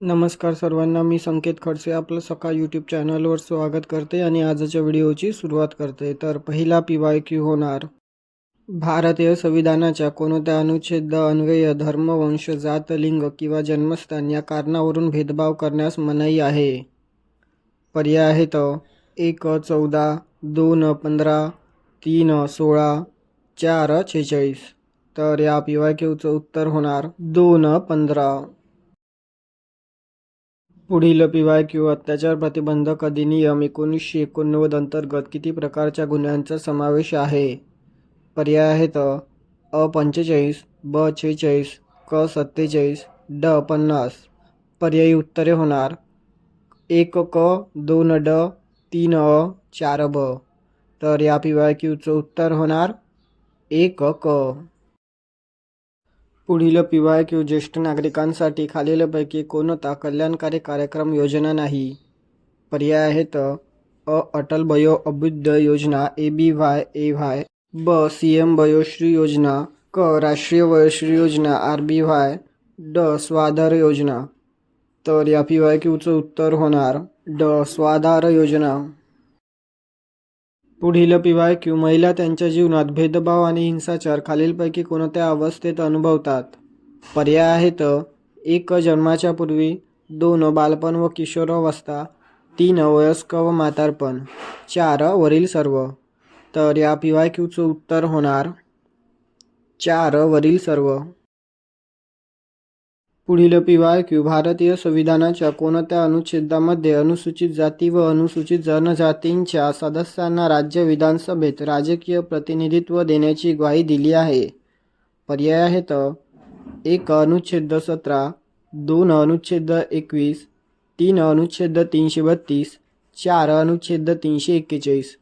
नमस्कार सर्वांना मी संकेत खडसे आपलं सकाळ यूट्यूब चॅनलवर स्वागत करते आणि आजच्या व्हिडिओची सुरुवात करते. तर पहिला पी वाय क्यू होणार. भारतीय संविधानाच्या कोणत्या अनुच्छेद अन्वय धर्म वंश जात लिंग किंवा जन्मस्थान या कारणावरून भेदभाव करण्यास मनाई आहे? पर्याय आहेत. एक चौदा दोन पंधरा तीन सोळा चार छेचाळीस. तर या पी वाय क्यूचं उत्तर होणार. दोन पंधरा. पुढील पी वाय क्यू अत्याचार प्रतिबंधक अधिनियम एकोणीसशे एकोणनव्वद अंतर्गत किती प्रकारच्या गुन्ह्यांचा समावेश आहे? पर्याय आहेत अ पंचेचाळीस ब छेचाळीस क सत्तेचाळीस ड पन्नास. पर्यायी उत्तरे होणार. एक क दोन ड तीन अ चार ब. तर या पी वाय क्यूचं उत्तर होणार एक क. पुढील पी किंवा क्यू ज्येष्ठ नागरिकांसाठी खालीलपैकी कोणता कल्याणकारी कार्यक्रम योजना नाही? पर्याय आहेत अ Atal Vayo Abhyuday Yojana A B Y A Y ब सी एम बयोश्री योजना क राष्ट्रीय Vayoshri Yojana R B Y ड स्वाधार योजना. तर या पी वाय क्यूचं उत्तर होणार ड स्वाधार योजना. पुढील पिवाय क्यू महिला त्यांच्या जीवनात भेदभाव आणि हिंसाचार खालीलपैकी कोणत्या अवस्थेत अनुभवतात? पर्याय आहेत एक जन्माच्या पूर्वी दोन बालपण व किशोरावस्था तीन वयस्क व म्हातारपण. चार वरील सर्व. तर या पी वाय क्यूचं उत्तर होणार चार वरील सर्व. पुढील पी वाय क्यू भारतीय संविधानाच्या कोणत्या अनुच्छेदामध्ये अनुसूचित जाती व अनुसूचित जनजातींच्या सदस्यांना राज्य विधानसभेत राजकीय प्रतिनिधित्व देण्याची ग्वाही दिली आहे. पर्याय आहेत. एक अनुच्छेद सतरा दोन अनुच्छेद एकवीस तीन अनुच्छेद तीनशे बत्तीस चार अनुच्छेद तीनशे एक्केचाळीस.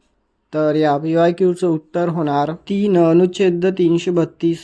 तर या पी वाय क्यूचं उत्तर होणार तीन अनुच्छेद तीनशे बत्तीस.